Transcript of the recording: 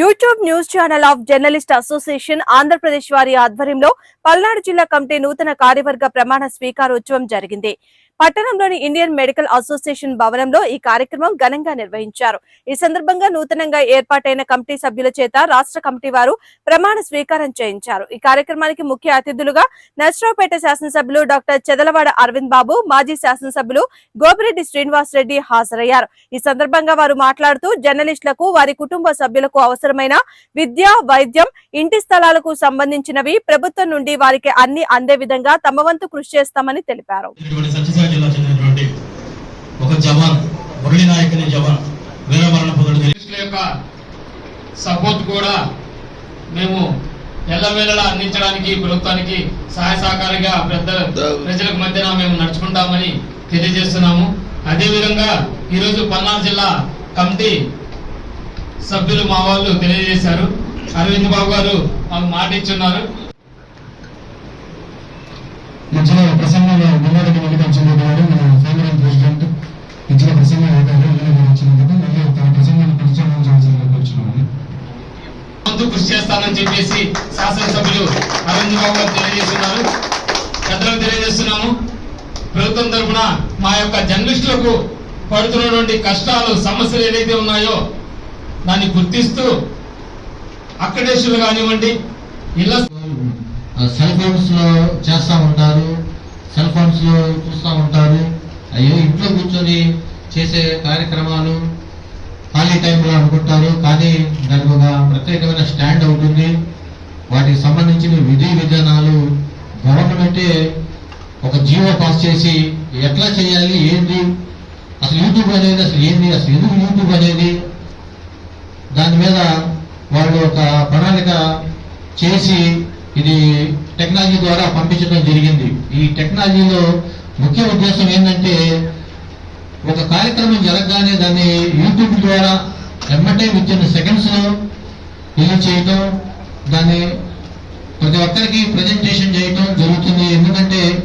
YouTube news channel of journalist association Andhra Pradesh వారి ఆధ్వర్యంలో పల్నాడు జిల్లా కమిటీ నూతన కార్యవర్గ ప్రమాణ స్వీకారోత్సవం జరిగింది. పట్టణంలోని ఇండియన్ మెడికల్ అసోసియేషన్ భవనంలో ఈ కార్యక్రమం ఘనంగా నిర్వహించారు. ఈ సందర్భంగా నూతనంగా ఏర్పాటైన కమిటీ సభ్యుల చేత రాష్ట్ర కమిటీ వారు ప్రమాణ స్వీకారం చేయించారు. ఈ కార్యక్రమానికి ముఖ్య అతిథులుగా నర్సరావుపేట శాసనసభ్యులు డాక్టర్ చెదలవాడ అరవింద్ బాబు మాజీ శాసనసభ్యులు గోపిరెడ్డి శ్రీనివాస్ రెడ్డి హాజరయ్యారు. ఈ సందర్భంగా వారు మాట్లాడుతూ జర్నలిస్టులకు వారి కుటుంబ సభ్యులకు అవసరమైన విద్య వైద్యం ఇంటి స్థలాలకు సంబంధించినవి ప్రభుత్వం నుండి వారికి అన్ని అందే విధంగా తమ వంతు కృషి చేస్తామని తెలిపారు. జిల్లా చెందినటువంటి ఒక జవాన్ మురళీ నాయక్ అనే జవాన్ వీరమరణ పొందడం యొక్క సపోర్ట్ కూడా మేము ఎల్లవేళలా అందించడానికి ప్రభుత్వానికి సహాయ సహకారిగా పెద్ద ప్రజలకు మధ్యన మేము నడుచుకుంటామని తెలియజేస్తున్నాము. అదేవిధంగా ఈరోజు పల్నాడు జిల్లా కమిటీ సభ్యులు మా వాళ్ళు తెలియజేశారు. అరవింద్ బాబు గారు మాకు మాట ఇచ్చున్నారు. వంతు కృషి చేస్తానని చెప్పేసి శాసనసభ్యులు అరవింద్ బాబు గారు తెలియజేస్తున్నారు. పెద్దలకు తెలియజేస్తున్నాము. ప్రభుత్వం తరఫున మా యొక్క జర్నలిస్టులకు పడుతున్నటువంటి కష్టాలు సమస్యలు ఏదైతే ఉన్నాయో దాన్ని గుర్తిస్తూ అక్కడేషులు కానివ్వండి ఇళ్ళ సెల్ ఫోన్స్లో చేస్తూ ఉంటారు సెల్ ఫోన్స్లో చూస్తూ ఉంటారు. అయ్యో ఇంట్లో కూర్చొని చేసే కార్యక్రమాలు ఖాళీ టైంలో అనుకుంటారు. కానీ దానికి ఒక ప్రత్యేకమైన స్టాండ్ అవుతుంది వాటికి సంబంధించిన విధి విధానాలు గవర్నమెంటే ఒక జీవో పాస్ చేసి ఎట్లా చేయాలి ఏంటి అసలు యూట్యూబ్ అనేది అసలు ఏంది అసలు ఎందుకు యూట్యూబ్ అనేది దాని మీద వాళ్ళు ఒక ప్రణాళిక చేసి ఇది టెక్నాలజీ ద్వారా పంపించడం జరిగింది. ఈ టెక్నాలజీలో ముఖ్య ఉద్దేశం ఏంటంటే ఒక కార్యక్రమం జరగగానే దాన్ని యూట్యూబ్ ద్వారా వెంబటే విత్ సెకండ్స్లో సెకండ్స్లో రిలీజ్ చేయటం దాన్ని ప్రతి ఒక్కరికి ప్రజెంటేషన్ చేయటం జరుగుతుంది. ఎందుకంటే